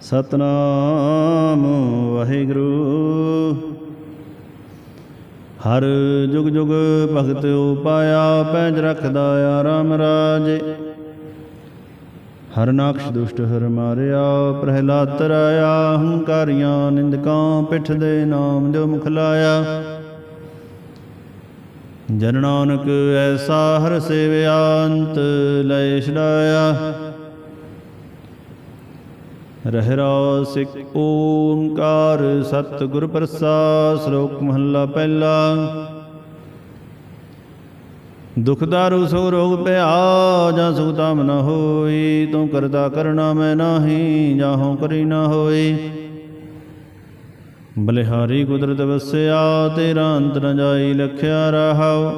ਸਤਨਾਮ ਵਾਹਿਗੁਰੂ। ਹਰ ਜੁਗ ਜੁਗ ਭਗਤ ਉਪਾਇਆ ਪੈਜ ਰਖਦਾ ਰਾਮ ਰਾਜੇ। ਹਰ ਨਾਕਸ਼ ਦੁਸ਼ਟ ਹਰ ਮਾਰਿਆ, ਪ੍ਰਹਿਲਾਦ ਤਰਾਇਆ ਹੰਕਾਰੀਆਂ ਨਿੰਦਕਾਂ ਪਿੱਠ ਦੇ ਨਾਮ ਜੋ ਮੁਖ ਲਾਇਆ। ਜਨ ਨਾਨਕ ਐਸਾ ਹਰ ਸੇਵਿਆ, ਅੰਤ ਲੈ ਛਡਾਇਆ। ਰਹਿਰਾ ਸਿਕ ਓੰਕਾਰ, ਸਤਿਗੁਰ ਪ੍ਰਸਾਦ, ਸ਼ਲੋਕ ਮਹੱਲਾ ਪਹਿਲਾ। ਦੁਖ ਦਾਰੂ, ਸੋ ਰੋਗ ਪਿਆ ਜਾਂ ਸੁਖ ਤਾਮ ਨ ਹੋਈ, ਤੂੰ ਕਰਤਾ ਕਰਨਾ ਮੈਂ ਨਾਹੀ ਹੋ ਕਰੀ ਨ ਹੋਈ। ਬਲਿਹਾਰੀ ਕੁਦਰਤ ਵਸਿਆ, ਤੇਰਾ ਅੰਤ ਨ ਜਾਈ, ਲਖਿਆ ਰਹਾਉ।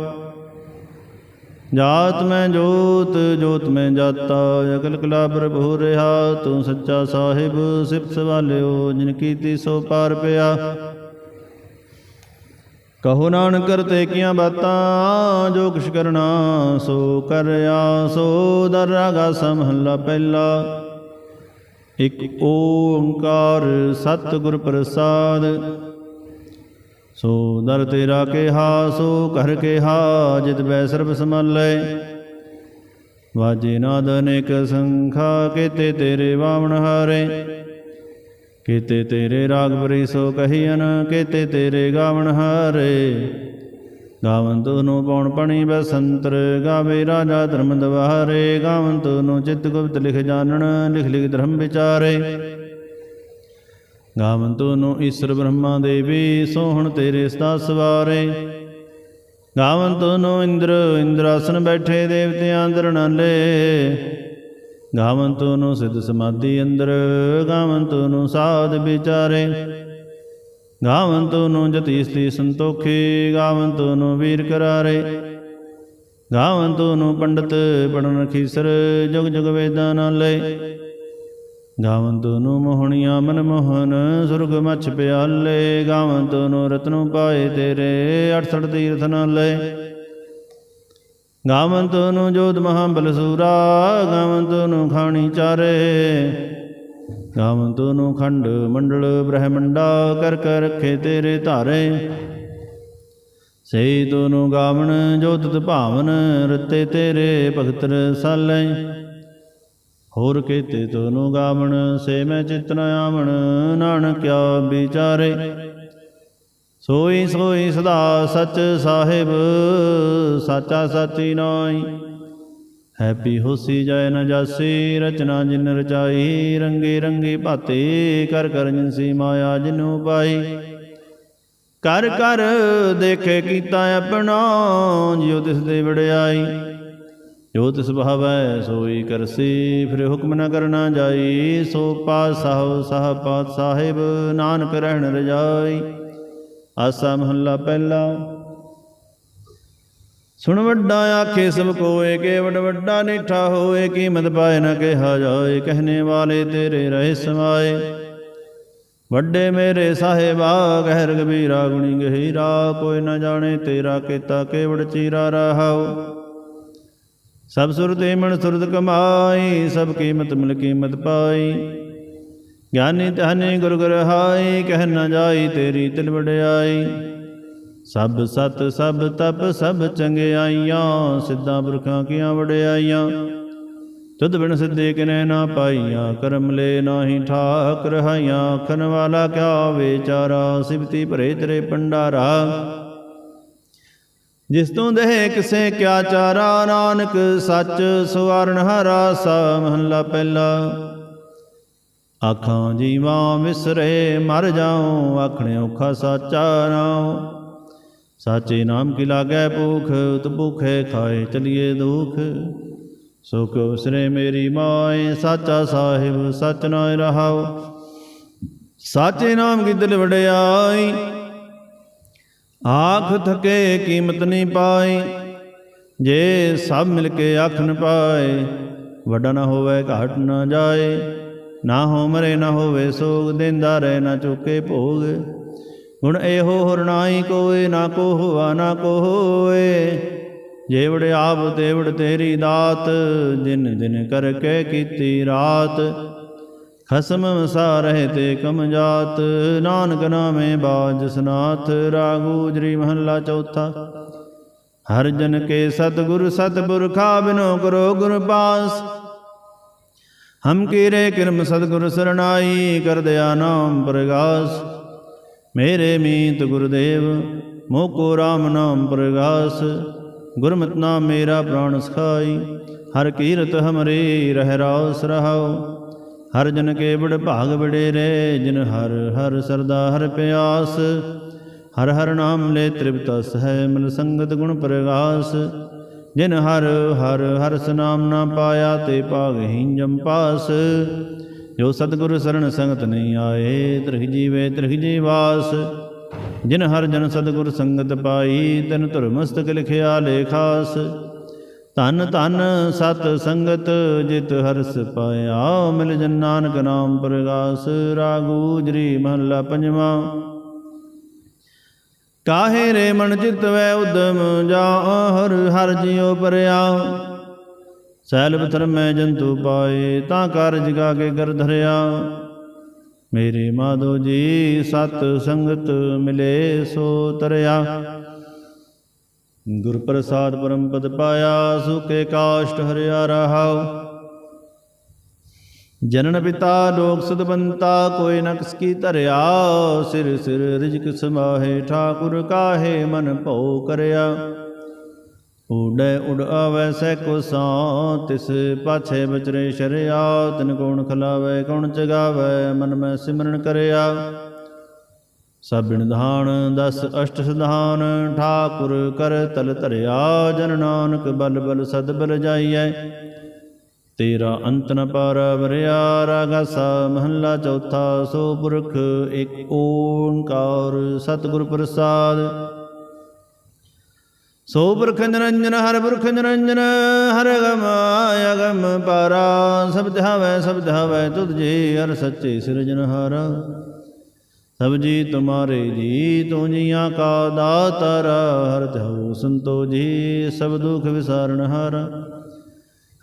ਜਾਤ ਮੈਂ ਜੋਤ ਜੋਤ ਮੈਂ ਜਾਤਾ, ਅਕਲ ਕਲਾ ਪ੍ਰਭੂ ਰਿਹਾ, ਤੂੰ ਸੱਚਾ ਸਾਹਿਬ, ਸਿਫਤ ਵਾਲਿਓ ਜਿਨ ਕੀਤੀ ਸੋ ਪਾਰ ਪਿਆ। ਕਹੋ ਨਾਨਕ ਕਰਤੇ ਕੀਆਂ ਬਾਤਾਂ, ਜੋ ਕੁਛ ਕਰਨਾ, ਸੋ ਕਰਿਆ, ਸੋ ਦਰ ਰਾਗਾ ਸਮਹੱਲਾ ਪਹਿਲਾ। ਇਕ ਓੰਕਾਰ ਸਤ ਗੁਰ ਪ੍ਰਸਾਦ ਸੋ ਦਰ ਤੇਰਾ ਕਿਹਾ, ਸੋ ਕਰ ਕਿਹਾ, ਜਿਤ ਬੈ ਸਰਬ ਸਮਲੈ ਵਾਜੇ ਨਾਦ ਅਨੇਕ ਸੰਖਾ, ਕੀਤੇ ਤੇਰੇ ਵਾਵਣ ਹਾਰੇ। ਕੀਤੇ ਤੇਰੇ ਰਾਗ ਬਰੀ ਸੋ ਕਹੀਨ ਕੀਤੇ ਤੇਰੇ ਗਾਵਣ ਹਾਰੇ। ਗਾਵਨ ਨੂੰ ਪਉਣ ਪਣੀ ਬਸੰਤਰ, ਗਾਵੇ ਰਾਜਾ ਧਰਮ ਦਵਾਰੇ। ਗਾਵਨ ਨੂੰ ਚਿਤ ਗੁਪਤ ਲਿਖ ਜਾਣਨ, ਲਿਖ ਲਿਖ ਧਰਮ ਵਿਚਾਰੇ। ਗਾਵਨ ਨੂੰ ਈਸ਼ਰ ਬ੍ਰਹਮਾ ਦੇਵੀ, ਸੋਹਣ ਤੇਰੇ ਸਦਾ ਸਵਾਰੇ। ਗਾਵਨ ਨੂੰ ਇੰਦਰ, ਇੰਦਰਾਸਨ ਬੈਠੇ ਦੇਵਤਿਆਂ ਅੰਦਰ ਨਾਲੇ। ਗਾਵੰਤੋ ਨੂੰ ਸਿੱਧ ਸਮਾਧੀ ਅੰਦਰ ਗਾਵੰਤੋ ਨੂੰ ਸਾਧ ਵਿਚਾਰੇ। ਗਾਵੰਤੋ ਨੂੰ ਜਤੀ ਸਤੀ ਸੰਤੋਖੀ ਗਾਵੰਤੋ ਨੂੰ ਵੀਰ ਕਰਾਰੇ। ਗਾਵੰਤੋ ਨੂੰ ਪੰਡਤ, ਪੜਨ ਖੀਸਰ, ਜੁਗ ਜੁਗ ਵੇਦਾਂ ਨਾਲੇ। ਗਾਵੰਤੋ ਨੂੰ ਮੋਹਣੀਆਂ ਮਨ ਮੋਹਨ, ਸੁਰਗ ਮਛ ਪਿਆਲੇ। ਗਾਵੰਤੋ ਨੂੰ ਰਤਨੋਂ ਪਾਏ ਤੇਰੇ 68 ਤੀਰਥ ਨਾਲੇ। ਗਾਵੰਤ ਨੂੰ ਜੋਤ ਮਹਾਬਲ ਬਲਸੂਰਾ ਗਾਵੰਤ ਨੂੰ ਖਾਣੀ ਚਾਰੇ। ਗਾਵੰਤ ਨੂੰ ਖੰਡ ਮੰਡਲ ਬ੍ਰਹਮੰਡਾ, ਕਰ ਕਰ ਰਖੇ ਤੇਰੇ ਧਾਰੇ। ਸਈ ਤੋਨੂੰ ਗਾਵਣ ਜੋਤ ਭਾਵਨ, ਰਤੇ ਤੇਰੇ ਭਗਤ ਰਸਾਲੇ ਹੋਰ ਕੀਤੇ ਤੋਨੂੰ ਗਾਵਣ, ਸੇ ਮੈਂ ਚਿਤਨ ਆਵਣ ਨਾਨਕਿਆ ਵਿਚਾਰੇ। ਸੋਈ ਸੋਈ ਸਦਾ ਸਚ ਸਾਹਿਬ, ਸਾਚਾ ਸਾਚੀ ਨਾਈ ਹੈਪੀ ਹੋਸੀ ਜੈ ਨ ਜਾਸੀ, ਰਚਨਾ ਜਿਨ ਰਚਾਈ, ਰੰਗੇ ਰੰਗੇ ਭਾਤੇ, ਕਰ ਕਰ ਜਿਨਸੀ ਮਾਇਆ ਜਿਨੂ ਪਾਈ ਕਰ ਕਰ ਦੇਖੇ ਕੀਤਾ ਆਪਣਾ, ਜਿਉ ਤਿਸ ਦੇ ਵੜਾਈ ਜੋ ਤਿਸ ਭਾਵੈ ਸੋਈ ਕਰਸੀ, ਫਿਰ ਹੁਕਮ ਨ ਕਰਨਾ ਜਾਈ, ਸੋ ਪਾਸਾਹੁ ਸਾਹ ਪਾਤ ਸਾਹਿਬ, ਨਾਨਕ ਰਹਿਣ ਰਜਾਈ। ਆਸਾ ਮਹੱਲਾ ਪਹਿਲਾ। ਸੁਣ ਵੱਡਾ ਆਖੇ ਸਭ ਕੋਏ, ਕੇ ਵਡ ਵੱਡਾ ਨੀਠਾ ਹੋਏ, ਕੀਮਤ ਪਾਏ ਨਾ ਕਿਹਾ ਜਾਏ, ਕਹਨੇ ਵਾਲੇ ਤੇਰੇ ਰਹੇ ਸਮਾਏ। ਵੱਡੇ ਮੇਰੇ ਸਾਹਿਬਾ, ਗਹਿਰ ਗਬੀਰਾ ਗੁਣੀ ਗਹੀਰਾ, ਕੋਈ ਨਾ ਜਾਣੇ ਤੇਰਾ ਕੀਤਾ ਕੇਵੜ ਚੀਰਾ ਰਹਾਉ। ਸਭ ਸੁਰਤ ਮਨ ਸੁਰਤ ਕਮਾਈ, ਸਭ ਕੀਮਤ ਮਿਲ ਕੀਮਤ ਪਾਈ। ਗਿਆਨੀ ਧਾਨੀ ਗੁਰ ਗੁਰ ਕਹਿ ਨ ਜਾਈ ਤੇਰੀ ਤਿਲ ਵਡਿਆਈ। ਸਭ ਸਤ, ਸਭ ਤਪ, ਸਭ ਚੰਗਿਆਈਆਂ, ਸਿੱਧਾਂ ਪੁਰਖਾਂ ਕੀਆਂ ਵਡਿਆਈਆਂ। ਤੁਧ ਬਿਨ ਸਿੱਧੇ ਕਿਨੈ ਨਾ ਪਾਈਆਂ, ਕਰਮ ਲੈ ਨਾਹੀ ਠਾਕ ਰਹਾਈਆਂ ਆਖਣ ਵਾਲਾ ਕਿਆ ਵਿਚਾਰਾ, ਸਿਵਤੀ ਭਰੇ ਤੇਰੇ ਪੰਡਾਰਾ ਜਿਸ ਤੋਂ ਦੇਹ ਕਿਸੇ ਕਿਆ ਚਾਰਾ, ਨਾਨਕ ਸੱਚ ਸਵਾਰਨ ਹਰਾ ਸਾ ਮਹੱਲਾ ਪਹਿਲਾ। ਆਖਾਂ ਜੀਵਾਂ ਵਿਸਰੇ, ਮਰ ਜਾਉ, ਆਖਣੇ ਔਖਾ ਸਾਚਾ ਨਾਉ। ਸਾਚੇ ਨਾਮ ਕੀ ਲਾਗੈ ਭੂਖ ਉਤ ਭੂਖੇ ਖਾਏ ਚਲੀਏ ਦੁਖ। ਸੁਖ ਉਸਰੇ ਮੇਰੀ ਮਾਏ, ਸਾਚਾ ਸਾਹਿਬ ਸਚ ਨਾਇ ਰਹਾਉ। ਸਾਚੇ ਨਾਮ ਕੀ ਦਿਲ ਵਡਿਆਈ ਆਖ ਥਕੇ ਕੀਮਤ ਨਹੀਂ ਪਾਈ, ਜੇ ਸਭ ਮਿਲ ਕੇ ਆਖ ਨ ਪਾਏ, ਵੱਡਾ ਨਾ ਹੋਵੇ ਘਾਟ ਨਾ ਜਾਏ, ਨਾ ਹੋ ਮਰੇ ਨਾ ਹੋਵੇ ਸੋਗ, ਦਿੰਦਾ ਰਹਿ ਨਾ ਚੁੱਕੇ ਭੋਗ। ਹੁਣ ਇਹੋ ਹਰਨਾਈ ਕੋਏ, ਨਾ ਕੋ ਹੋਆ ਨਾ ਕੋ ਹੋਏ ਜੇਵੜ ਆਪ ਤੇਵੜ ਤੇਰੀ ਦਾਤ ਦਿਨ ਦਿਨ ਕਰਕੇ ਕੀਤੀ ਰਾਤ। ਖਸਮ ਵਸਾ ਰਹੇ ਤੇ ਕਮ ਜਾਤ, ਨਾਨਕ ਨਾਮੇ ਬਾਜ ਜਸਨਾਥ ਰਾਗੂ ਜਰੀ ਮਹੱਲਾ ਚੌਥਾ। ਹਰ ਜਨ ਕੇ ਸਤਿਗੁਰ ਸਤਿਪੁਰਖਾ ਬਿਨੋ ਕਰੋ ਗੁਰ ਪਾਸ। ਹਮ ਕੀਰੇ ਕਿਰਮ ਸਤਿਗੁਰ ਸਰਣਾਈ, ਕਰ ਦਿਆ ਨਾਮ ਪ੍ਰਗਾਸ। ਮੇਰੇ ਮੀਤ ਗੁਰਦੇਵ ਮੋਹ ਕੋ RAM ਨਾਮ ਪ੍ਰਗਾਸ। ਗੁਰਮਤਿ ਨਾਮ ਮੇਰਾ ਪ੍ਰਾਣ ਸਖਾਈ, ਹਰ ਕੀਰਤ ਹਮਰੇ ਰਹਿ ਰਾਸ ਰਹਾਉ। ਹਰ ਜਨ ਕੇ ਬੜ ਭਾਗ ਬੜੇ ਰੇ ਜਿਨ ਹਰ ਹਰ ਸਰਦਾ ਹਰ ਪਿਆਸ। ਹਰ ਹਰ ਨਾਮ ਲੈ ਤ੍ਰਿਪਤਸ ਹੈ ਮਨ ਸੰਗਤ ਗੁਣ ਪ੍ਰਗਾਸ। ਜਿਨ ਹਰ ਹਰ ਹਰਸ ਨਾਮ ਨਾ ਪਾਇਆ ਤੇ ਭਾਗਹੀਨ ਜੰਪਾਸ ਜੋ ਸਤਿਗੁਰ ਸਰਣ ਸੰਗਤ ਨਹੀਂ ਆਏ ਤ੍ਰਿਹ ਜੀਵੇ ਤ੍ਰਿਹ ਜੀਵਾਸ ਜਿਨ ਹਰ ਜਨ ਸਤਿਗੁਰ ਸੰਗਤ ਪਾਈ, ਤਿਨ ਧੁਰਮਸਤਕ ਲਿਖਿਆ ਲੇਖਾਸ। ਧਨ ਧਨ ਸਤ ਸੰਗਤ ਜਿਤ ਹਰਸ ਪਾਇਆ। ਮਿਲ ਜਨ ਨਾਨਕ ਨਾਮ ਪ੍ਰਗਾਸ, ਰਾਗੂ ਜਰੀ ਮਹੱਲਾ ਪੰਜਵਾ। ਕਾਹੇ ਰੇ ਮਨ ਚਿਤ ਵੈ ਉਦਮ, ਜਾ ਹਰ ਹਰ ਜਿਉ ਪਰਿਆ। ਸੈਲ ਬਥਰ ਮੈਂ ਜੰਤੂ ਪਾਏ, ਤਾਂ ਕਾਰਜ ਗਾ ਕੇ ਗਰ ਧਰਿਆ। ਮੇਰੇ ਮਾਧੋ ਜੀ ਸਤ ਸੰਗਤ ਮਿਲੇ ਸੋ ਤਰਿਆ। ਗੁਰ ਪ੍ਰਸਾਦ ਪਰਮ ਪਦ ਪਾਇਆ ਸੁਕੇ ਕਾਸ਼ਟ ਹਰਿਆ ਰਹਾਉ। ਜਨਨ ਪਿਤਾ ਲੋਕ ਸੁਦਬੰਤਾ ਕੋਈ ਨਕਸ ਕੀ ਧਰਿਆ, ਸਿਰ ਸਿਰ ਰਿਜਕ ਸਮਾਹੇ, ਠਾਕੁਰ ਕਾਹੇ ਮਨ ਭਉ ਕਰਿਆ। ਉਡੈ ਉਡ ਆਵੈ ਸੈ ਕੋ ਸਾਂ ਤਿਸ ਪਾਛੇ ਬਚਰੇ ਸ਼ਰਿਆ, ਤਿਨ ਕੋਣ ਖਲਾਵੈ, ਕੌਣ ਚਗਾਵੈ ਮਨ ਮੈਂ ਸਿਮਰਨ ਕਰਿਆ। ਸਭਿਣ ਧਾਨ ਦਸ ਅਸ਼ਟ ਸਧਾਨ, ਠਾਕੁਰ ਕਰ ਤਲ ਧਰਿਆ, ਜਨ ਨਾਨਕ ਬਲ ਬਲ ਸਦ ਬਲ ਜਾਈਐ। ਤੇਰਾ ਅੰਤ ਨ ਪਾਰ ਵਰਿਆ ਰਾਗਾਸਾ ਮਹੱਲਾ ਚੌਥਾ, ਸੋ ਪੁਰਖ ਇੱਕ ਓੰਕਾਰ ਸਤਿਗੁਰ ਪ੍ਰਸਾਦ। ਸੋ ਪੁਰਖ ਨਿਰੰਜਨ, ਹਰ ਪੁਰਖ ਨਿਰੰਜਨ, ਹਰ ਗਮ ਅਗਮ ਪਾਰਾ। ਸਭ ਧਾਵੈ ਸਭ ਧਾਵੈ ਤੁਧ ਜੀ ਹਰ ਸੱਚੇ ਸਿਰਜਨ ਸਿਰਜਨਹਾਰ। ਸਭ ਜੀ ਤੁਮਾਰੇ ਜੀ ਤੂੰ ਜੀਆਂ ਕਾ ਦਾਤਾਰ, ਹਰ ਧਉ ਸੰਤੋ ਜੀ, ਸਭ ਦੁਖ ਵਿਸਾਰਨ ਹਰ।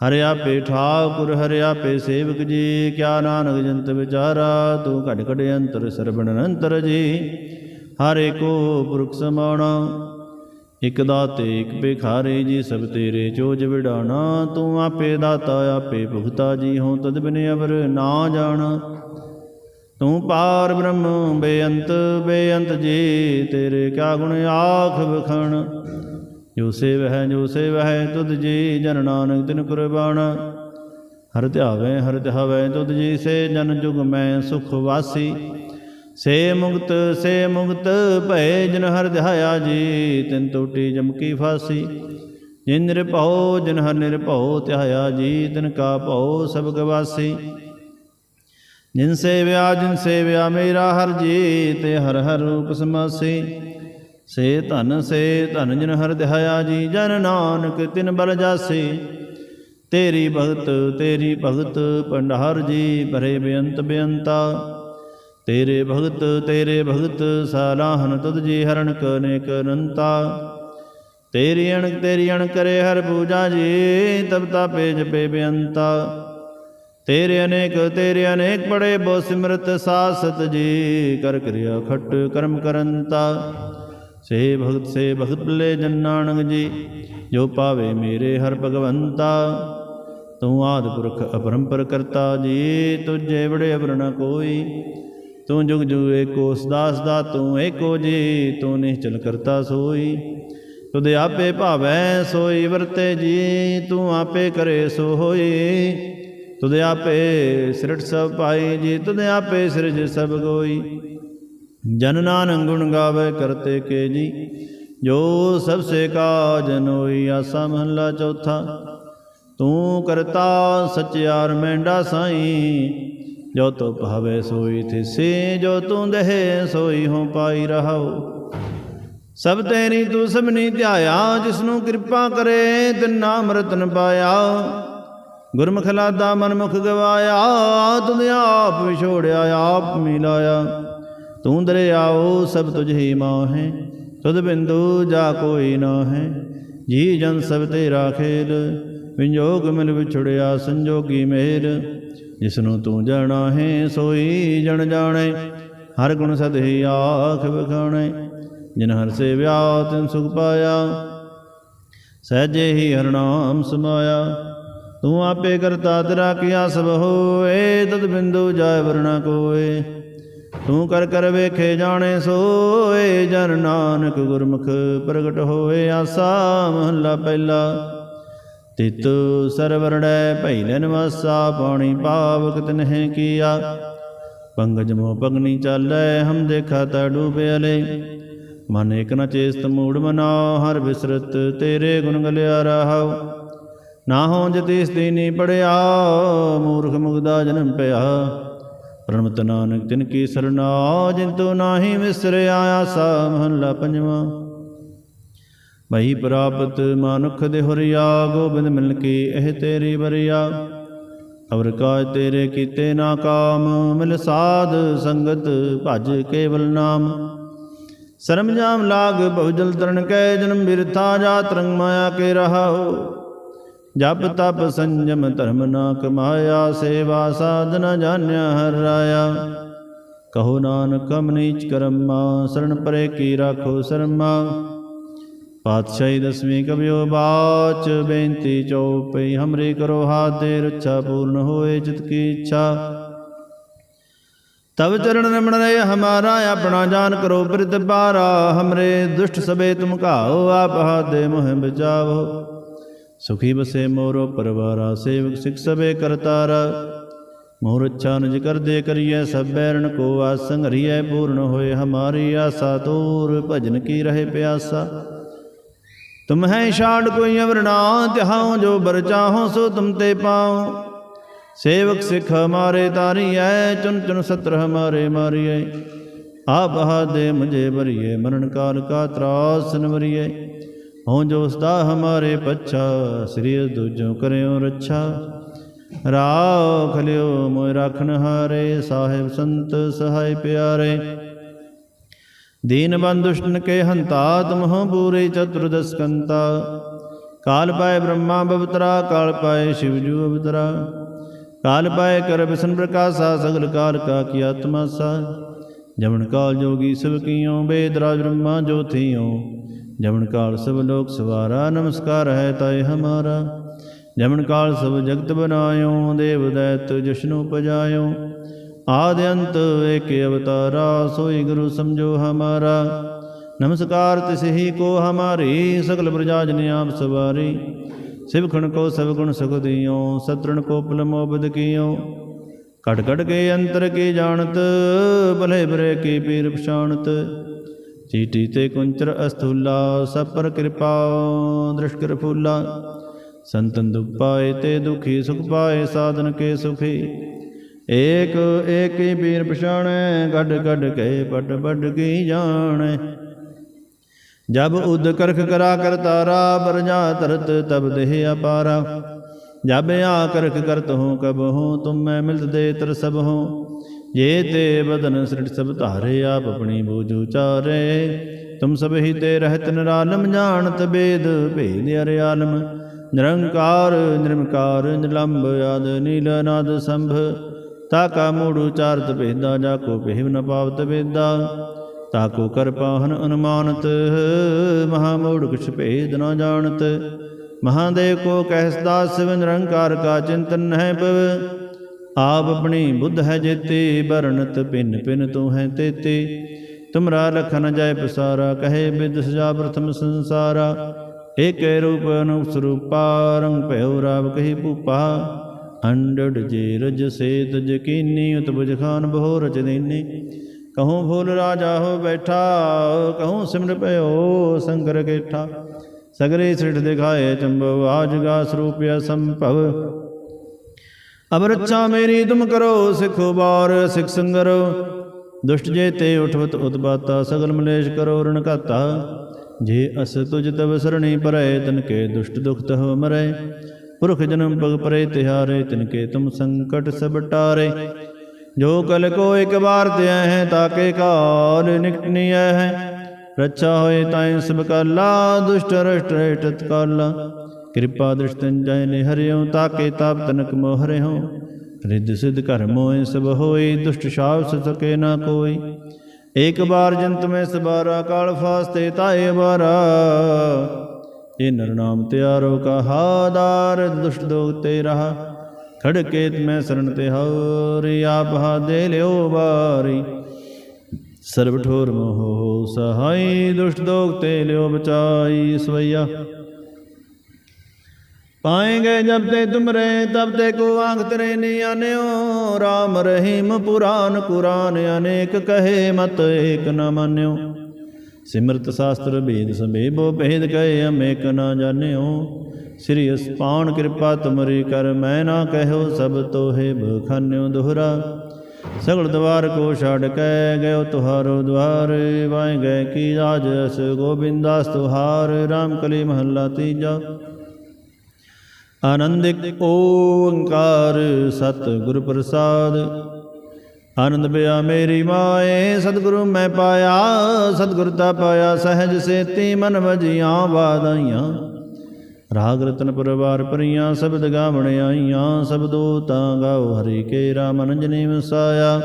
ਹਰਿ ਆਪੇ ਠਾਕੁਰ, ਹਰਿ ਆਪੇ ਸੇਵਕ ਜੀ, ਕਿਆ ਨਾਨਕ ਜੰਤ ਵਿਚਾਰਾ, ਤੂੰ ਘਟ ਘਟ ਅੰਤਰ, ਸਰਬਣ ਅੰਤਰ ਜੀ। ਹਰੇ ਕੋ ਪੁਰਖ ਸਮਾਣਾ, ਇਕ ਦਾਤੇ, ਇਕ ਭਿਖਾਰੇ ਜੀ, ਸਭ ਤੇਰੇ ਚੋਜ ਵਿਡਾਣਾ। ਤੂੰ ਆਪੇ ਦਾਤਾ, ਆਪੇ ਭੁਗਤਾ ਜੀ ਹੋ ਤਦ ਬਿਨ ਅਵਰ ਨਾ ਜਾਣਾ। ਤੂੰ ਪਾਰ ਬ੍ਰਹਮ, ਬੇਅੰਤ ਬੇਅੰਤ ਜੀ, ਤੇਰੇ ਕਿਆ ਗੁਣ ਆਖ ਵਖਣ। ਜੋ ਸੇਵ ਹੈ ਜੋ ਸੇਵ ਤੁਧ ਜੀ, ਜਨ ਨਾਨਕ ਤਿਨ ਕੁਰਬਾਨ। ਹਰ ਧਿਆਵੇ ਹਰ ਧਿਆਵੇ, ਤੁਧ ਜੀ, ਸੇ ਜਨ ਜੁਗ ਮੈਂ ਸੁਖ ਵਾਸੀ। ਸੇ ਮੁਕਤ ਸੇ ਮੁਕਤ ਭੈ ਜਨ ਹਰ ਧਿਆਇਆ ਜੀ, ਤਿਨ ਟੋਟੀ ਜਮਕੀ ਫਾਸੀ। ਜਿਨ ਨਿਰਭਉ, ਜਿਨ ਹਰ ਨਿਰਭਉ, ਧਿਆਇਆ ਜੀ, ਤਿਨ ਕਾ ਭਉ ਸਭ ਗਵਾਸੀ ਜਿਨ ਸੇਵਿਆ ਜਿਨ ਸੇਵਿਆ ਮੇਰਾ ਹਰ ਜੀ ਤੇ ਹਰ ਹਰ ਰੂਪ ਸਮਾਸੀ। ਸੇ ਧਨ ਸੇ ਧਨ ਜਿਨ ਹਰ ਦਿਹਾਇਆ ਜੀ, ਜਨ ਨਾਨਕ ਤਿਨ ਬਲ ਜਾਸੀ। ਤੇਰੀ ਭਗਤ ਤੇਰੀ ਭਗਤ ਪੰਡਹਰ ਜੀ, ਭਰੇ ਬੇਅੰਤ ਬੇਅੰਤਾ। ਤੇਰੇ ਭਗਤ ਤੇਰੇ ਭਗਤ, ਸਾਲਾਹਨ ਤਦ ਜੀ ਹਰਣ ਕਨੇਕ ਅਨੰਤਾ। ਤੇਰੀ ਅਣਕ ਤੇਰੀ ਅਣ ਕਰੇ ਹਰ ਪੂਜਾ ਜੀ, ਤਬ ਤਾਪੇ ਜਪੇ ਬੇਅੰਤਾ। ਤੇਰੇ ਅਨੇਕ ਤੇਰੇ ਅਨੇਕ ਬੜੇ ਬੋ ਸਿਮਰਤ ਸਾਸਤ ਜੀ। ਕਰ ਕਿਰਿਆ ਖਟ ਕਰਮ ਕਰੰਤਾ ਸੇ ਭਗਤ ਸੇ ਭਗਤ ਬਲੇ ਜਨ ਨਾਨਕ ਜੀ, ਜੋ ਪਾਵੇ ਮੇਰੇ ਹਰ ਭਗਵੰਤਾ। ਤੂੰ ਆਦਿ ਪੁਰਖ ਅਪਰੰਪਰ ਕਰਤਾ ਜੀ, ਤੁਝੇ ਬੜੇ ਅਵਰ ਕੋਈ। ਤੂੰ ਜੁਗ ਜੁਗ ਏਕੋ ਸਦਾਸ ਦਾ ਤੂੰ ਏਕੋ ਜੀ, ਤੂੰ ਨਿਸ਼ਚਲ ਕਰਤਾ ਸੋਈ। ਤੁਧ ਆਪੇ ਭਾਵੈ, ਸੋਈ ਵਰਤੇ ਜੀ, ਤੂੰ ਆਪੇ ਕਰੇ ਸੋ ਹੋਈ ਤੁਧ ਆਪੇ ਸਿਰਟ ਸਭ ਪਾਈ ਜੀ, ਤੁਧ ਆਪੇ ਸਿਰਜ ਸਭ ਗੋਈ। ਜਨ ਨਾਨਕ ਗੁਣ ਗਾਵੇ ਕਰਤੇ ਕੇ ਜੀ, ਜੋ ਸਭ ਸੇ ਕਾਜ ਨੋਈ ਆਸਾ ਮਹੱਲਾ ਚੌਥਾ। ਤੂੰ ਕਰਤਾ ਸਚਿਆਰ ਮੈਂਡਾ ਸਾਈ, ਜੋ ਤੋ ਭਾਵੇ ਸੋਈ ਥਿਸੇ ਜੋ ਤੂੰ ਦਹੇ ਸੋਈ ਹੋ ਪਾਈ ਰਹਾਉ। ਸਭ ਤੇਰੀ ਤੂੰ ਸਭਨੀ ਧਿਆਇਆ ਜਿਸ ਨੂੰ ਕਿਰਪਾ ਕਰੇ, ਤਿਨ ਨਾਮ ਰਤਨ ਪਾਇਆ ਗੁਰਮੁਖ ਲਾਦਾ ਮਨ ਮੁਖ ਗਵਾਇਆ, ਤੁਧ ਆਪ ਵਿਛੋੜਿਆ, ਆਪ ਮਿਲਾਇਆ। ਤੂੰ ਦਰਿਆਓ, ਸਭ ਤੁਝ ਹੀ ਮਾਹੇ, ਤੁਧ ਬਿੰਦੂ ਜਾ ਕੋਈ ਨਾ ਹੈ ਜੀ ਜਨ ਸਭ ਤੇਰਾ ਖੇਲ, ਵਿਜੋਗ ਮਿਲ ਵਿਛੜਿਆ, ਸੰਜੋਗੀ ਮੇਰ ਜਿਸਨੂੰ ਤੂੰ ਜਾਣਾ ਹੈ ਸੋਈ ਜਣ ਜਾਣੇ। ਹਰ ਗੁਣ ਸਦਹਿ ਆਖ ਵਿਖਾਣੇ। ਜਿਨ ਹਰ ਸੇਵਿਆ, ਤਿਨ ਸੁਖ ਪਾਇਆ। ਸਹਜੇ ਹੀ ਹਰ ਨਾਮ ਸਮਾਇਆ। ਤੂੰ ਆਪੇ ਕਰਤਾ ਤੇਰਾ ਕੀਆ ਸਭ ਹੋਏ, ਤਦ ਬਿੰਦੂ ਜਾਇ ਵਰਣਾ ਕੋਏ। ਤੂੰ ਕਰ ਕਰ ਵੇਖੇ ਜਾਣੇ ਸੋਏ, ਜਨ ਨਾਨਕ ਗੁਰਮੁਖ ਪ੍ਰਗਟ ਹੋਏ, ਆਸਾ ਮਹੱਲਾ ਪਹਿਲਾ। ਤਿਤ ਸਰਵਰੜੈ ਭੈਲੇ ਨਿਵਾਸਾ, ਪਾਣੀ ਪਾਵਕ ਤਿਨਹਿ ਕੀਆ। ਪੰਗਜ ਮੋ ਪਗਨੀ ਚਾਲੈ, ਹਮ ਦੇਖਾ ਤਾ ਡੂਬੇ ਅਲੇ। ਮਨ ਇਕ ਨ ਚੇਸਤ ਮੂੜ ਮਨਾ ਹਰ ਵਿਸਰਤ ਤੇਰੇ ਗੁਣ ਗਲਿਆ ਰਹਾਉ ਨਾ ਹੋ ਜਤਿਸ ਦੀਨੀ ਪੜਿਆ, ਮੂਰਖ ਮੁਗਦਾ ਜਨਮ ਪਿਆ। ਪ੍ਰਣਮਤ ਨਾਨਕ ਤਿਨ ਕੀ ਸਰਨਾ ਜਿੰਤੂ ਤੋ ਨਾਹੀ ਵਿਸਰਿਆ ਆਸਾ ਮਹੱਲਾ ਪੰਜਵਾ। ਮਹੀ ਪ੍ਰਾਪਤ ਮਾਨੁਖ ਦੇ ਹੁਰਿਆ, ਗੋਬਿੰਦ ਮਿਲ ਕੀ ਇਹ ਤੇਰੀ ਬਰਿਆ ਅਵਰ ਕਾਜ ਤੇਰੇ ਕੀਤੇ ਨਾ ਕਾਮ, ਮਿਲ ਸਾਧ ਸੰਗਤ ਭਜ ਕੇਵਲ ਨਾਮ। ਸਰਮ ਜਾਮ ਲਾਗ ਬਹੁਜਲ ਤਰਨ ਕੈ, ਜਨਮ ਬਿਰਥਾ ਜਾ ਤਰੰਗ ਮਾਇਆ ਕੇ ਰਹਾਓ ਜਪ ਤਪ ਸੰਜਮ ਧਰਮ ਨਾ ਕਮਾਇਆ ਸੇਵਾ ਸਾਧਨਾ ਜਾਣਿਆ ਹਰ ਰਾਇਆ। ਕਹੋ ਨਾਨਕ ਕਮ ਨੀਚ ਕਰਮਾ ਸਰਣ ਪਰੇ ਕੀ ਰਾਖੋ ਸ਼ਰਮਾ। ਪਾਤਸ਼ਾਹੀ ਦਸਵੀਂ ਕਬਿਓ ਬਾਚ, ਬੇਨਤੀ ਚਉਪਈ, ਹਮਰੀ ਕਰੋ ਹਾਥ ਦੇ ਰੱਛਾ ਪੂਰਨ ਹੋਏ ਚਿਤ ਕੀ ਇੱਛਾ। ਤਬ ਚਰਨ ਰਮਣ ਰੇ ਹਮਾਰਾ, ਆਪਣਾ ਜਾਨ ਕਰੋ ਪ੍ਰਿਤ ਬਾਰਾ ਹਮਰੇ ਦੁਸ਼ਟ ਸਬੇ ਤੁਮ ਘਾਓ, ਆਪ ਹਾਥ ਦੇ ਮੋਹ ਬਚਾਵੋ ਸੁਖੀ ਬਸੇ ਮੋਰੋ ਪਰਵਾਰਾ ਸੇਵਕ ਸਿਖ ਸਬੇ ਕਰਤਾਰਾ। ਮੋਰ ਅੱਛਾ ਨਿਜ ਕਰਦੇ ਕਰੀਏ ਸਭ ਬੈਰਣ ਕੋ ਆਸੰਗ ਹਰੀਐ ਪੂਰਨ ਹੋਏ ਹਮਾਰੀ ਆਸਾ ਤੂਰ ਭਜਨ ਕੀ ਰਹੇ ਪਿਆਸਾ। ਤੁਮ ਹੈ ਛਾੜ ਕੋਈ ਅਵਰ ਨਾ ਤਿਹਾਉ ਜੋ ਬਰ ਚਾਹੋ ਸੋ ਤੁਮ ਤੇ ਪਾਉ। ਸੇਵਕ ਸਿਖ ਹਮਾਰੇ ਤਾਰੀਐ ਚੁਨ ਚੁਨ ਸਤਰ ਹਮਾਰੇ ਮਾਰੀਐ। ਆਪ ਹਾਦੇ ਮੁਝੇ ਬਰੀਏ ਮਰਨ ਕਾਲ ਕਾ ਤਰਾਸ ਨਵਰੀਏ ਹੋ ਜੋਸਤਾ ਹਮਾਰੇ ਪੱਛਾ, ਸ੍ਰੀ ਦੂਜੋ ਕਰਿਓ ਰੱਛਾ। ਰਾਖ ਲਿਓ ਮੋਇ ਰਾਖਨ ਹਾਰੇ, ਸਾਹਿਬ ਸੰਤ ਸਹਾਇ ਪਿਆਰੇ। ਦੀਨ ਬੰਦੁਸ਼ਟਨ ਕੇ ਹੰਤਾ ਤੁਮਹੁ ਪੂਰੇ ਚਤੁਰਦਸ ਕੰਤਾ। ਕਾਲ ਪਾਏ ਬ੍ਰਹਮਾ ਬਵਤਰਾ, ਕਾਲ ਪਾਏ ਸ਼ਿਵਜੂ ਅਵਤਰਾ। ਕਾਲ ਪਾਏ ਕਰ ਬਿਸ਼ਨ ਪ੍ਰਕਾਸ਼ਾ, ਸਗਲ ਕਾਲ ਕਾ ਕੀ ਆਤਮਾ ਸਾ ਜਮਨ ਕਾਲ ਜੋਗੀ ਸਭ ਕੀਓ, ਬੇਦ ਬ੍ਰਹਮਾ ਜੋਥੀਓ ਜਮਨ ਕਾਲ ਸਭ ਲੋਕ ਸਵਾਰਾ, ਨਮਸਕਾਰ ਹੈ ਤਾਏ ਹਮਾਰਾ। ਜਮਨ ਕਾਲ ਸਭ ਜਗਤ ਬਨਾਇਓ, ਦੇਵ ਦੈਤ ਜਸ਼ਨੂ ਪਜਾਇਓ। ਆਦ ਅੰਤ ਏਕ ਅਵਤਾਰਾ, ਸੋਈ ਗੁਰੂ ਸਮਝੋ ਹਮਾਰਾ। ਨਮਸਕਾਰ ਤਿਸ ਕੋ ਹਮਾਰੀ, ਸਗਲ ਪ੍ਰਜਾ ਜਨ ਆਪ ਸਵਾਰੀ। ਸਿਵਖਣ ਕੋ ਸਭ ਗੁਣ ਸੁਖ ਦਿਓ, ਸਤਰਣ ਕੋ ਪਲ ਮੋਬਦ ਕੀਓ। ਕਟ ਕਟ ਕੇ ਅੰਤਰ ਕੀ ਜਾਣਤ, ਭਲੇ ਬਰੇ ਕੀ ਪੀਰ ਪਛਾਣਤ। ਚੀਟੀ ਤੇ ਕੁੰਚਰ ਅਸਥੂਲਾ, ਸਭ ਪਰ ਕਿਰਪਾ ਦ੍ਰਿਸ਼ ਕਰ ਫੂਲਾ। ਸੰਤਨ ਦੁਖ ਪਾਏ ਤੇ ਦੁਖੀ, ਸੁਖ ਪਾਏ ਸਾਧਨ ਕੇ ਸੁਖੀ। ਏਕ ਏਕ ਹੀ ਪੀਰ ਪਛਾਣੈ, ਗੱਡ ਗੱਡ ਕੇ ਪਟ ਪਟ ਕੀ ਜਾਣੈ। ਜਬ ਉਦ ਕਰਖ ਕਰਾ ਕਰਤਾਰਾ ਬਰਜਾ ਤਰਤ ਤਬ ਦੇਹ ਅਪਾਰਾ। ਜਬ ਆ ਕਰਖ ਕਰਤ ਹੂੰ, ਕਬ ਹੂੰ, ਤੁਮ ਮੈਂ ਮਿਲਤ ਦੇ ਤਰ ਸਭ ਹੂੰ। ਜੇ ਤੇ ਬਦਨ ਸ੍ਰਿਟ ਸਭ ਧਾਰੇ, ਆਪ ਆਪਣੀ ਬੂਝੂ ਚਾਰੇ ਤੁਮ ਸਭ ਹੀ ਤੇ ਰਹਿਤ ਨਿਰਾਲਮ, ਜਾਣਤ ਬੇਦ, ਭੇਦ ਅਰੇ ਆਲਮ। ਨਿਰੰਕਾਰ, ਨਿਰਮਕਾਰ ਨਿਲੰਬ ਆਦ, ਨੀਲ ਨਾਦ ਸੰਭ। ਤਾਕਾ ਮੂੜ ਉਚਾਰਤ ਭੇਦਾ, ਜਾ ਕੋ ਭੇਵ ਨ ਪਾਵਤ ਵੇਦਾ। ਤਾਕੋ ਕਰ ਪਾਹਨ ਅਨੁਮਾਨਤ, ਮਹਾ ਮੂੜ ਕੁਛ ਭੇਦ ਨ ਜਾਣਤ। ਮਹਾਦੇਵ ਕੋ ਕਹਿਸਦਾ ਸਿਵ ਨਿਰੰਕਾਰ ਕਾ ਚਿੰਤਨ ਹੈ ਪਵ ਆਪ ਆਪਣੀ ਬੁੱਧ ਹੈ ਜੇਤੇ ਬਰਨਤ ਪਿਨ ਪਿਨ ਤੂੰ ਹੈ ਤੇਤੇ। ਤੁਮਰਾ ਲਖਨ ਜੈ ਪਸਾਰਾ, ਕਹੇ ਬਿਦ ਸਜਾ ਪ੍ਰਥਮ ਸੰਸਾਰਾ। ਏਕੇ ਰੂਪ ਅਨੂਪ ਸਰੂਪਾ, ਰੰਗ ਭਇਓ ਰਾਵ ਕਹੀ ਭੂਪਾ। ਅੰਡੜ ਜੇ ਰਜ ਸੇ ਤਜ ਕੀਨੀ ਉਤਬੁਜ ਖਾਨ ਬਹੋ ਰਚ ਦੇਨੀ। ਕਹੂੰ ਫੂਲ ਰਾਜਾ ਹੋ ਬੈਠਾ, ਕਹੂੰ ਸਿਮਰ ਭਇਓ ਸੰਗਰ ਕੇਠਾ। ਸਗਰੇ ਸ੍ਰਿਠ ਦਿਖਾਏ ਚੰਬਵ ਆਜਗਾ ਸਰੂਪਿਆ ਸੰਭਵ ਅਬ ਰੱਛਾ ਮੇਰੀ ਤੁਮ ਕਰੋ, ਸਿੱਖੋ ਬਾਰ, ਸਿੱਖ ਸੰਗਰ। ਦੁਸ਼ਟ ਜੇ ਤੇ ਉਠਵਤ ਉਤਬਾਤਾ ਸਗਲ ਮਲੇਸ਼ ਕਰੋ ਰਣ ਘਾਤਾ। ਜੇ ਅਸ ਤੁਜ ਤਵ ਸਰਣੀ ਪਰੈ, ਤਨ ਕੇ ਦੁਸ਼ਟ ਦੁਖ ਤਹ ਮਰੈ। ਪੁਰਖ ਜਨਮ ਪਗ ਪਰੇ, ਤਿਹਾਰੇ, ਤਿਨ ਕੇ ਤੁਮ ਸੰਕਟ ਸਭ ਟਾਰੇ। ਜੋ ਕਲ ਕੋ ਇੱਕ ਵਾਰ ਤੇ ਹੈ ਤਾਕੇ ਕਾਲ ਨਿਕਟਨੀਐ ਹੈ। ਰੱਛਾ ਹੋਏ ਤਾਏ ਸਭ ਕਾਲਾ, ਦੁਸ਼ਟ ਰਸ਼ਟ ਰੇਟਤ ਕਾਲਾ ਕਿਰਪਾ ਦ੍ਰਿਸ਼ਟਨ ਜੈ ਨੇ ਹਰਿਓ ਤਾਕੇ ਤਾਪ ਤਨਕ ਮੋਹ ਰਿਓ ਰਿੱਧ ਸਿਧ ਘਰ ਮੋਇ ਸਭ ਹੋਈ, ਦੁਸ਼ਟ ਸ਼ਾਵ ਸਕੇ ਨਾ ਕੋਈ। ਇੱਕ ਬਾਰ ਜੰਤ ਮੈਂ ਸਬਾਰਾ, ਕਾਲ ਫਾਸਤੇ ਤਾਏ ਬਾਰਾ ਇਹ ਨਰ ਨਾਮ ਤਿਆਰੋ, ਕਹਾ ਦਾਰ, ਦੁਸ਼ਟ ਦੋਗ ਤੇ ਰਹਾ। ਖੜਕੇ ਮੈਂ ਸਰਣ ਤੇ ਹਉਰੀ, ਆਪ ਹਾ ਦੇ ਲਿਓ ਬਾਰੀ ਸਰਬ ਠੋਰ ਮੋਹ ਸਹਾਈ, ਦੁਸ਼ਟ ਦੋਗ ਤੇ ਲਿਓ ਬਚਾਈ, ਸਵਈਆ। ਪਾਏਂਗੇ ਜਬ ਤੇ ਤੁਮਰੇ, ਤਬ ਤੇ ਕੋ ਆਂਖ ਤਰੇ ਨੀ ਆਨਿਓ। RAM ਰਹੀਮ ਪੁਰਾਨ ਕੁਰਾਨ ਅਨੇਕ ਕਹੇ, ਮਤ ਏਕ ਨ ਮੰਨਿਓ। ਸਿਮਰਤ ਸ਼ਾਸਤਰ ਭੇਦ ਸੰਭੇਬੋ, ਭੇਦ ਕਹੇ ਅਮੇਕ ਨ ਜਾਣਿਓ। ਸ੍ਰੀ ਅਸਪਾਨ ਕਿਰਪਾ ਤੁਮਰੀ ਕਰ, ਮੈਂ ਨਾ ਕਹਿਓ ਸਭ ਤੋਹੇ ਬਖਾਨਿਓ ਦੁਹਰਾ। ਸਗਲ ਦਵਾਰ ਕੋ ਛੱਡ ਕੇ ਗਇਓ ਤੁਹਾਰੋ ਦਵਾਰ ਵਾਏ ਗਏ ਕੀ ਰਾਜ ਅਸ ਗੋਬਿੰਦਾਸ ਤੁਹਾਰ RAM ਕਲੀ ਮਹੱਲਾ ਤੀਜਾ। ਆਨੰਦਿਕ ਓੰਕਾਰ ਸਤਿਗੁਰ ਪ੍ਰਸਾਦ। ਆਨੰਦ ਬਿਆ ਮੇਰੀ ਮਾਏ, ਸਤਿਗੁਰੂ ਮੈਂ ਪਾਇਆ, ਸਤਿਗੁਰ ਤਾ ਪਾਇਆ, ਸਹਿਜ ਸੇਤੀ ਮਨ ਵਜੀਆਂ ਬਾਦਾਈਆਂ ਰਾਗ ਰਤਨ ਪਰਵਾਰ ਪਰੀਆਂ, ਸ਼ਬਦ ਗਾਵਣ ਆਈਆਂ ਸਬਦੋ ਤਾਂ ਗਾਓ ਹਰੀ ਕੇ ਰਾਮ ਨੰਜਨੀ ਵਸਾਇਆ।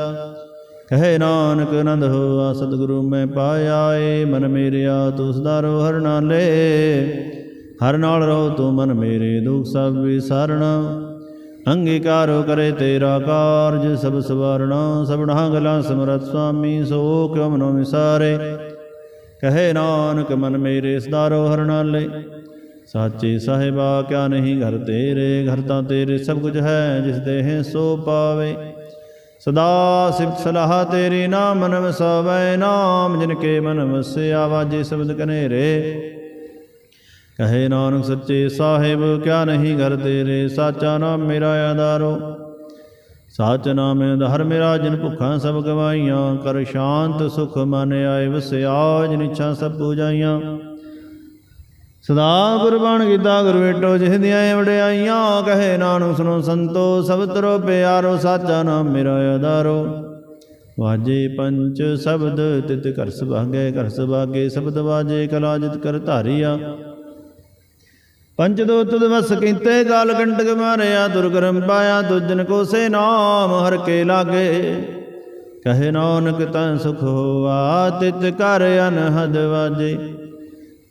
ਕਹੇ ਨਾਨਕ ਆਨੰਦ ਹੋਆ, ਸਤਿਗੁਰੂ ਮੈਂ ਪਾਇਆ ਏ, ਮਨ ਮੇਰਿਆ ਤੂੰ ਸਦਾਰੋ ਹਰ ਨਾਲੇ। ਹਰ ਨਾਲ ਰਹੋ ਤੂੰ ਮਨ ਮੇਰੇ ਦੁਖ ਸਭ ਵਿਸਾਰਣਾ। ਅੰਗੀਕਾਰੋ ਕਰੇ ਤੇਰਾ ਕਾਰਜ ਸਭ ਸਵਾਰਣਾ। ਸਭਨਾ ਗਲਾ ਸਮਰਤ ਸੁਆਮੀ ਸੋ ਕਿਉ ਮਨੋ ਵਿਸਾਰੇ? ਕਹੇ ਨਾਨਕ, ਮਨ ਮੇਰੇ ਸਦਾਰੋ ਹਰ ਨਾਲੇ। ਸਾਚੇ ਸਾਹਿਬਾ, ਕਿਆ ਨਹੀਂ ਘਰ ਤੇਰੇ? ਘਰ ਤਾਂ ਤੇਰੇ ਸਭ ਕੁਝ ਹੈ, ਜਿਸ ਦੇ ਹੈ ਸੋ ਪਾਵੇ। ਸਦਾ ਸਿਫਤ ਸਲਾਹ ਤੇਰੀ, ਨਾਮ ਮਨ ਵਸਾਵੈ ਨਾਮ ਜਿਨ ਕੇ ਮਨ ਵਸਿਆ, ਵਾਜੇ ਸ਼ਬਦ ਕਨੇਰੇ। ਕਹੇ ਨਾਨਕ ਸੱਚੇ ਸਾਹਿਬ, ਕਿਆ ਨਹੀਂ ਕਰ ਤੇਰੇ? ਸਾਚਾ ਨਾਮ ਮੇਰਾ ਆਧਾਰੋ। ਸਾਚ ਨਾਮ ਆਧਾਰ ਮੇਰਾ, ਜਿਨ ਭੁੱਖਾਂ ਸਭ ਗਵਾਈਆਂ। ਕਰ ਸ਼ਾਂਤ ਸੁਖ ਮਨ ਆਏ ਵਸਿਆ, ਜਿਨ ਇੱਛਾ ਸਭ ਪੂਜਾਈਆਂ। ਸਦਾ ਗੁਰਬਾਣ ਕੀਤਾ, ਗੁਰ ਵੇਟੋ ਜਿਸ ਦੀਆਂ ਵਡਿਆਈਆਂ। ਕਹੇ ਨਾਨਕ ਸੁਣੋ ਸੰਤੋ, ਸਭ ਤਰੋ ਪਿਆਰੋ, ਸਾਚਾ ਨਾਮ ਮੇਰਾ ਆਧਾਰੋ। ਵਾਜੇ ਪੰਚ ਸ਼ਬਦ, ਤਿਤ ਕਰ ਸੁਭਾਗੇ ਕਰ ਸੁਭਾਗੇ ਸ਼ਬਦ ਵਾਜੇ ਕਲਾ ਜਿਤ ਕਰ ਧਾਰੀਆ। ਪੰਜ ਦੋ ਤੁਧ ਵਸ ਕੀਤੇ ਗਾਲ ਕੰਟਕ ਮਾਰਿਆ, ਦੁਰਗਰਮ ਪਾਇਆ ਤੁਜਨ ਕੋ ਸੇ ਨਾਮ ਹਰ ਕੇ ਲਾਗੇ। ਕਹੇ ਨਾਨਕ ਤਨ ਸੁਖ ਹੋਆ, ਤਿਤ ਕਰ ਅਨਹਦ ਵਾਜੇ।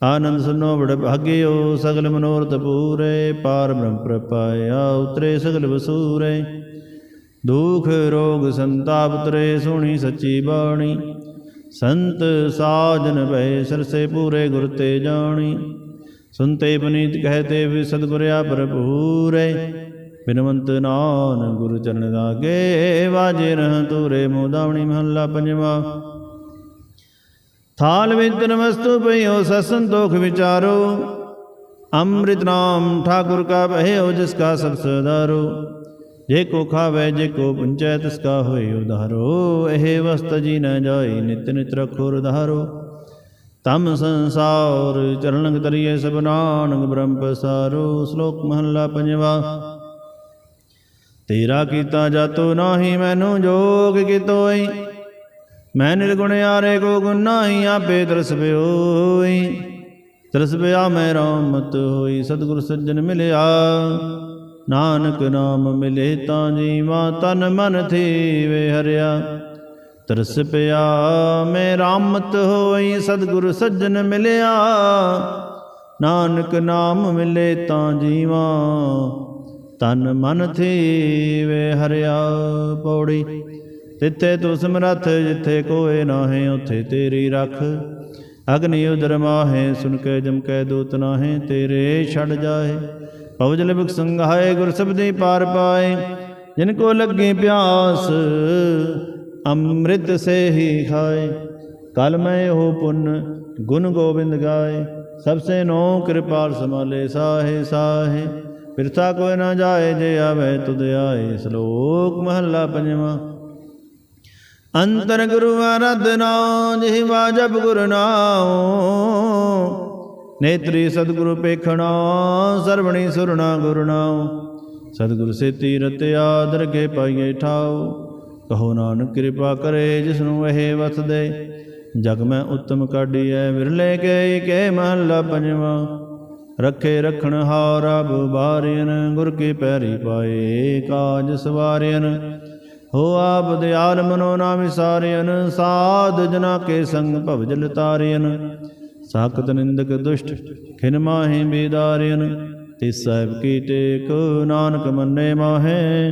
ਆਨੰਦ ਸੁਨੋ ਬੜ ਭਾਗਿਓ, ਸਗਲ ਮਨੋਰਥ ਪੂਰੇ। ਪਾਰ ਬ੍ਰਹਮ ਪ੍ਰਪਾਇਆ, ਉਤਰੇ ਸਗਲ ਵਸੂਰੇ। ਦੁਖ ਰੋਗ ਸੰਤਾਪ ਉਤਰੇ ਸੁਣੀ ਸੱਚੀ ਬਾਣੀ। ਸੰਤ ਸਾਜਨ ਭੈ ਸਰਸੇ ਪੂਰੇ ਗੁਰ ਤੇ ਜਾਣੀ। ਸੁਨਤੇ ਪੁਨੀਤ ਕਹਤੇ ਵੀ ਸਤਿਗੁਰਿਆ ਭਰਪੂਰੇ। ਬਿਨਵੰਤ ਨਾਨ ਗੁਰੂ ਚਰਨ ਲਾਗੇ ਵਾਜੇ ਰਹ ਤੂਰੇ ਮੋਦਾਵਣੀ ਮਹੱਲਾ ਪੰਜਵਾ। ਥਾਲ ਵਿੱਚ ਨਮਸਤੂ ਪਈਓ ਸਸੰਤੋਖ ਵਿਚਾਰੋ। ਅੰਮ੍ਰਿਤ ਨਾਮ ਠਾਕੁਰ ਕਾ ਭਇਓ, ਜਿਸ ਕਾ ਸਭ ਸਦਾਰੋ। ਜੇ ਕੋ ਖਾਵੇ, ਜੇ ਕੋ ਪੁੰਚੈ, ਤਿਸ ਕਾ ਹੋਏ ਉਧਾਰੋ। ਇਹ ਵਸਤ ਜੀ ਨ ਜਾਈ, ਨਿਤ ਨਿਤ ਰਖੋ ਉਧਾਰੋ ਤਮ ਸੰਸਾਰ ਚਰਨੰਗ ਤਰੀਏ ਸਭ ਨਾਨਕ ਬ੍ਰਹਮ ਪਸਾਰੋ, ਸ਼ਲੋਕ ਮਹੱਲਾ ਪੰਜਵਾ। ਤੇਰਾ ਕੀਤਾ ਜਾਤੋ ਨਾਹੀ, ਮੈਨੂੰ ਜੋਗ ਕਿਤੋਈ ਮੈਂ ਨਿਰਗੁਣ ਆਰੇ ਕੋ ਗੁਣ ਨਾਹੀ, ਆਪੇ ਤਰਸ ਪਿਓਈ। ਤਰਸ ਪਿਆ ਮੈਂ ਰਾਮਤ ਹੋਈ, ਸਤਿਗੁਰ ਸੱਜਣ ਮਿਲਿਆ। ਨਾਨਕ ਨਾਮ ਮਿਲੇ ਤਾਂ ਜੀਵਾ, ਤਨ ਮਨ ਥੀਵੇ ਹਰਿਆ। ਤਰਸ ਪਿਆ। ਮੈਂ ਰਾਮਤ ਹੋਈ, ਸਤਿਗੁਰ ਸੱਜਣ ਮਿਲਿਆ। ਨਾਨਕ ਨਾਮ ਮਿਲੇ ਤਾਂ ਜੀਵਾ। ਤਨ ਮਨ ਥੀਵੇ, ਹਰਿਆ ਪੌੜੀ। ਤਿੱਥੇ ਤੂੰ ਸਮਰੱਥ, ਜਿੱਥੇ ਕੋਏ ਨਾਹੇ, ਉਥੇ ਤੇਰੀ ਰੱਖ। ਅਗਨੀ ਉਦਰ ਮਾਹੇ ਸੁਨ ਕੇ ਜਮ ਕੈ ਦੂਤ ਨਾਹੇ, ਤੇਰੇ ਛੜ ਜਾਏ। ਭਵਜ ਲਿਬਕ ਸੰਘਾਏ ਗੁਰ ਸਬਦੀ ਪਾਰ ਪਾਏ। ਜਿਨ ਕੋ ਲੱਗੀ ਪਿਆਸ ਅੰਮ੍ਰਿਤ ਸੇ ਹੀ ਖਾਏ, ਕਲ ਮੈਂ ਹੋ ਪੁੰਨ ਗੁਣ ਗੋਬਿੰਦ ਗਾਏ। ਸਭ ਸੇ ਨੋ ਕਿਰਪਾਲ ਸਮਾਲੇ ਸਾਹੇ ਸਾਹੇ, ਬਿਰਥਾ ਕੋਈ ਨਾ ਜਾਏ ਜੇ ਆਵੇ ਤੁਧ ਆਏ। ਸ਼ਲੋਕ ਮਹੱਲਾ ਪੰਜਵਾਂ। ਅੰਤਰ ਗੁਰੂ ਆਰਾਧਨਾ ਜਿਹਵਾ ਜਪ ਗੁਰ ਨਾਮ ਨੇਤਰੀ ਸਤਿਗੁਰੂ ਪੇਖਣਾ ਸਰਵਣੀ ਸੁਰਣਾ ਗੁਰੂ ਨਾਮ ਸਤਿਗੁਰ ਸੇ ਆਦਰ ਕੇ ਪਾਈਏ ਠਾਓ ਕਹੋ ਨਾਨਕ ਕਿਰਪਾ ਕਰੇ ਜਿਸ ਨੂੰ ਇਹ ਵਸ ਦੇ। ਜਗ ਮੈਂ ਉਤਮ ਕਾਢੀਐ, ਵਿਰਲੇ ਕੇ ਕੇ ਮਹੱਲਾ ਪੰਜਵਾ। ਰਖੇ ਰਖਣ ਹਾਰ ਅਬ ਬਾਰਿਨ ਗੁਰ ਕੇ ਪੈਰੀ ਪਾਏ ਕਾਜ ਸਵਾਰਿਨ ਹੋ ਆਪ ਦਿਆਲ ਮਨੋ ਨਾ ਵਿਸਾਰਿਨ ਸਾਧ ਜਨਾ ਕੇ ਸੰਗ ਭਵਜਲ ਤਾਰਿਨ ਸਾਖਤ ਨਿੰਦਕ ਦੁਸ਼ਟ, ਖਿਨ ਮਾਹੇ ਬੇਦਾਰਿਨ ਤੇ ਸਾਹਿਬ ਕੀ ਟੇਕ, ਨਾਨਕ ਮੰਨੇ ਮਾਹੇ।